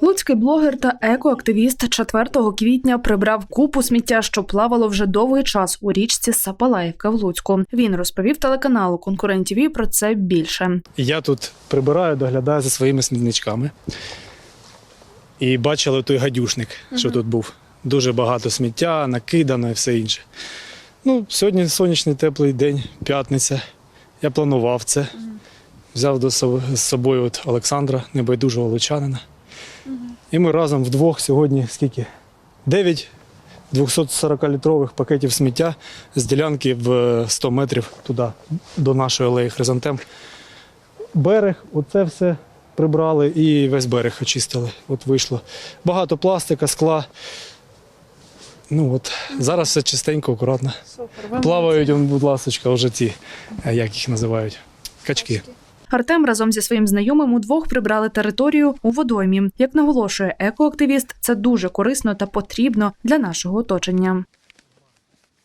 Луцький блогер та екоактивіст 4 квітня прибрав купу сміття, що плавало вже довгий час у річці Сапалаївка в Луцьку. Він розповів телеканалу Конкурент ТВ про це більше. Я тут прибираю, доглядаю за своїми смітничками. І бачили той гадюшник, що тут був. Дуже багато сміття, накидано і все інше. Ну, сьогодні сонячний теплий день, п'ятниця. Я планував це. Взяв до з собою от Олександра, небайдужого лучанина. І ми разом вдвох сьогодні скільки? 9 240-літрових пакетів сміття з ділянки в 100 метрів туди, до нашої алеї Хризантем берег, оце все прибрали і весь берег очистили. От вийшло. Багато пластика, скла. Ну от, зараз все чистенько, акуратно. Плавають, будь ласка, вже ці, е, як їх називають, качки. Артем разом зі своїм знайомим удвох прибрали територію у водоймі. Як наголошує екоактивіст, це дуже корисно та потрібно для нашого оточення.